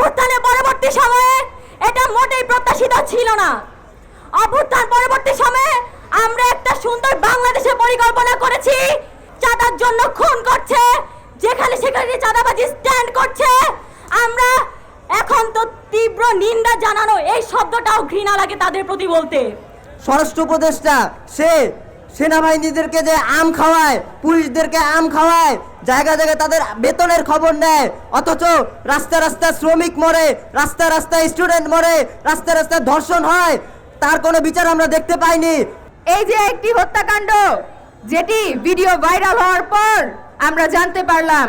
পরবর্তী সময়ে এটা মোটেই প্রত্যাশিত ছিল না। অভ্যুত্থান পরবর্তী সময়ে আমরা একটা সুন্দর বাংলাদেশের পরিকল্পনা করেছি। চাঁদার জন্য খুন করছে, যেখানে সেখানে চাঁদাবাজি স্ট্যান্ড করছে। আমরা এখন তো তীব্র নিন্দা জানানো এই শব্দটাও ঘৃণা লাগে তাদের প্রতি বলতে। স্বরাষ্ট্র উপদেষ্টা, সে সেনাবাহিনীদেরকে যে আম খাওয়ায়, পুলিশদেরকে আম খাওয়ায়, জায়গা জায়গায় তাদের বেতনের খবর নেয়, অথচ রাস্তা রাস্তা শ্রমিক মরে রাস্তা রাস্তায় স্টুডেন্ট মরে রাস্তা রাস্তায় ধর্ষণ হয়, তার কোনো বিচার আমরা দেখতে পাইনি। এই যে একটি হত্যাকাণ্ড, যেটি ভিডিও ভাইরাল হওয়ার পর আমরা জানতে পারলাম,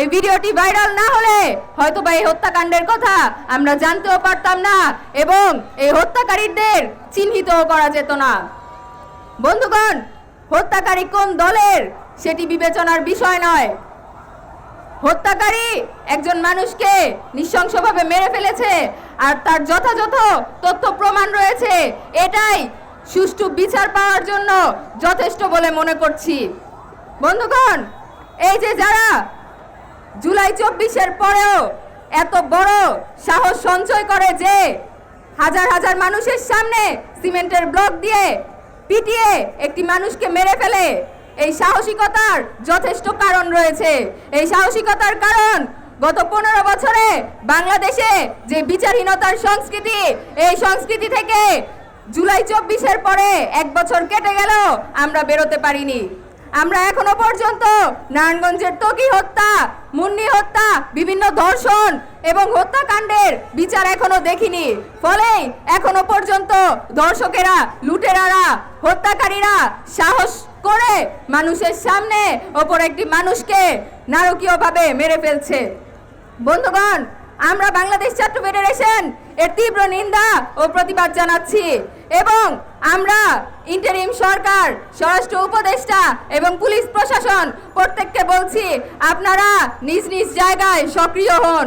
এই ভিডিওটি ভাইরাল না হলে হয়তো বা এই হত্যাকাণ্ডের কথা আমরা জানতেও পারতাম না, এবং এই হত্যাকারীদের চিহ্নিতও করা যেত না। বন্ধুগণ, হত্যাকারী কোন দলের সেটি বিবেচনার বিষয় নয়। হত্যাকারী একজন মানুষকে নৃশংসভাবে মেরে ফেলেছে আর তার যথাযথ তথ্য প্রমাণ রয়েছে। এটাই সুষ্ঠু বিচার পাওয়ার জন্য যথেষ্ট বলে মনে করছি। বন্ধুগণ, এই যে যারা জুলাই চব্বিশের পরেও এত বড় সাহস সঞ্চয় করে যে হাজার হাজার মানুষের সামনে সিমেন্টের ব্লক দিয়ে পিটিয়ে একটি মানুষকে মেরে ফেলে। এই সাহসিকতার যথেষ্ট কারণ রয়েছে। এই সাহসিকতার কারণ গত পনেরো বছরে বাংলাদেশে যে বিচারহীনতার সংস্কৃতি, এই সংস্কৃতি থেকে জুলাই চব্বিশের পরে এক বছর কেটে গেল আমরা বেরোতে পারিনি। আমরা এখনও পর্যন্ত নারায়ণগঞ্জের তকি হত্যা, মুন্নি হত্যা, বিভিন্ন ধর্ষণ এবং হত্যাকাণ্ডের বিচার এখনও দেখিনি। ফলে এখনও পর্যন্ত দর্শকেরা লুটেরারা, হত্যাকারীরা সাহস করে মানুষের সামনে ওপর একটি মানুষকে নারকীয়ভাবে মেরে ফেলছে। বন্ধুগণ, আমরা বাংলাদেশ ছাত্র ফেডারেশন এর তীব্র নিন্দা ও প্রতিবাদ জানাচ্ছি। এবং আমরা ইন্টারিম সরকার, স্বরাষ্ট্র উপদেষ্টা এবং পুলিশ প্রশাসন প্রত্যেককে বলছি, আপনারা নিজ নিজ জায়গায় সক্রিয় হন।